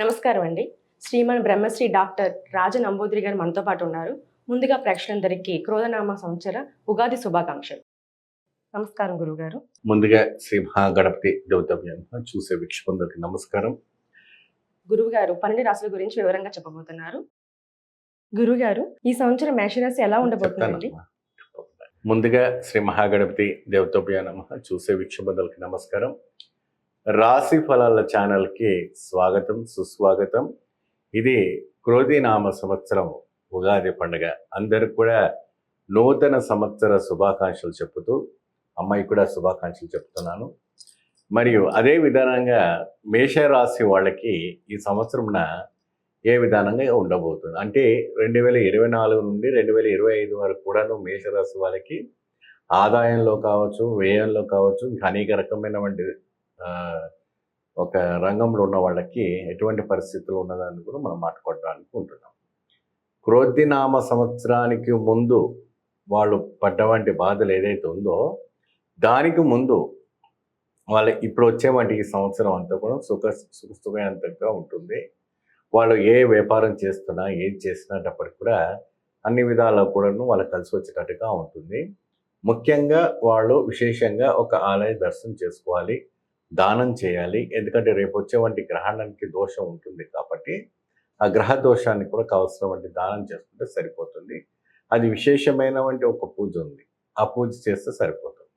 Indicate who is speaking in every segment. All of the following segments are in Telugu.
Speaker 1: నమస్కారం అండి. శ్రీమన్ బ్రహ్మశ్రీ డాక్టర్ రాజ నంబూద్రి గారు మనతో పాటు ఉన్నారు. ముందుగా ప్రేక్షకులందరికీ క్రోధనామ సంవత్సర ఉగాది శుభాకాంక్షలు. నమస్కారం గురుగారు
Speaker 2: ముందుగా శ్రీ మహాగణపతి చూసే వీక్షకులందరికీ నమస్కారం.
Speaker 1: గురువు గారు పన్నెండు రాశుల గురించి వివరంగా చెప్పబోతున్నారు. గురుగారు ఈ సంవత్సరం మేషరాశి ఎలా ఉండబోతుందండి.
Speaker 2: ముందుగా శ్రీ మహాగణపతి దేవతవ్య నమ చూసే వీక్షకులందరికీ నమస్కారం. రాశి ఫలాల ఛానల్కి స్వాగతం సుస్వాగతం. ఇది క్రోధినామ సంవత్సరం ఉగాది పండుగ. అందరికి కూడా నూతన సంవత్సర శుభాకాంక్షలు చెప్పుతూ అమ్మాయి కూడా శుభాకాంక్షలు చెప్తున్నాను మరియు అదే విధానంగా మేషరాశి వాళ్ళకి ఈ సంవత్సరంన ఏ విధానంగా ఉండబోతుంది? అంటే రెండు వేల ఇరవై నాలుగు నుండి రెండు వేల ఇరవై ఐదు వరకు కూడాను మేషరాశి వాళ్ళకి ఆదాయంలో కావచ్చు వ్యయంలో కావచ్చు ఇంకా అనేక రకమైనటువంటి ఒక రంగంలో ఉన్న వాళ్ళకి ఎటువంటి పరిస్థితులు ఉన్నదాన్ని కూడా మనం మాట్లాడడానికి ఉంటున్నాం. క్రోధినామ సంవత్సరానికి ముందు వాళ్ళు పడ్డవంటి బాధలు ఏదైతే ఉందో దానికి ముందు వాళ్ళ ఇప్పుడు వచ్చేవంటి ఈ సంవత్సరం అంతా కూడా సుఖ సుఖ ఉంటుంది. వాళ్ళు ఏ వ్యాపారం చేస్తున్నా ఏం చేసినప్పటికి కూడా అన్ని విధాలా కూడాను వాళ్ళకి కలిసి వచ్చేటట్టుగా ఉంటుంది. ముఖ్యంగా వాళ్ళు విశేషంగా ఒక ఆలయ దర్శనం చేసుకోవాలి. దానం చేయాలి. ఎందుకంటే రేపు వచ్చేవంటి గ్రహణానికి దోషం ఉంటుంది కాబట్టి ఆ గ్రహ దోషాన్ని కూడా కావాల్సిన వంటి దానం చేసుకుంటే సరిపోతుంది. అది విశేషమైన వంటి ఒక పూజ ఉంది. ఆ పూజ చేస్తే సరిపోతుంది.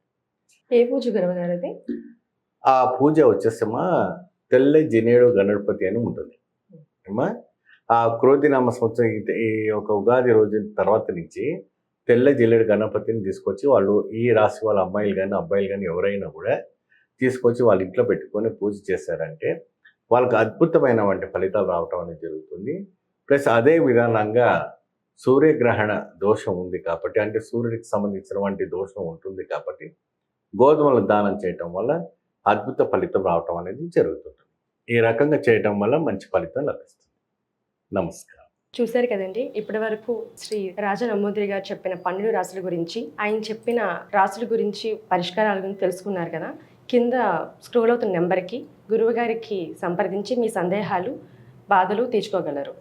Speaker 1: ఏ పూజ గురువు గారు అది
Speaker 2: ఆ పూజ వచ్చేసమ్మా తెల్ల జినేడు గణపతి అని ఉంటుంది. ఏమా? ఆ క్రోధినామ సంవత్సరం ఈ- ఒక ఉగాది రోజు తర్వాత నుంచి తెల్ల జిల్లేడు గణపతిని తీసుకొచ్చి వాళ్ళు ఈ రాశి వాళ్ళ అమ్మాయిలు కానీ అబ్బాయిలు కానీ ఎవరైనా కూడా తీసుకొచ్చి వాళ్ళ ఇంట్లో పెట్టుకొని పూజ చేశారంటే వాళ్ళకి అద్భుతమైన వంటి ఫలితాలు రావటం అనేది జరుగుతుంది. ప్లస్ అదే విధానంగా సూర్యగ్రహణ దోషం ఉంది కాబట్టి అంటే సూర్యుడికి సంబంధించినటువంటి దోషం ఉంటుంది కాబట్టి గోధుమలు దానం చేయటం వల్ల అద్భుత ఫలితం రావటం అనేది జరుగుతుంది. ఈ రకంగా చేయటం వల్ల మంచి ఫలితం లభిస్తుంది. నమస్కారం.
Speaker 1: చూశారు కదండి ఇప్పటి వరకు శ్రీ రాజ గారు చెప్పిన పన్నెండు రాశుల గురించి ఆయన చెప్పిన రాశుల గురించి పరిష్కారాల గురించి తెలుసుకున్నారు కదా. కింద స్క్రోల్ అవుతున్న నెంబర్కి గురువుగారికి సంప్రదించి మీ సందేహాలు బాధలు తీర్చుకోగలరు.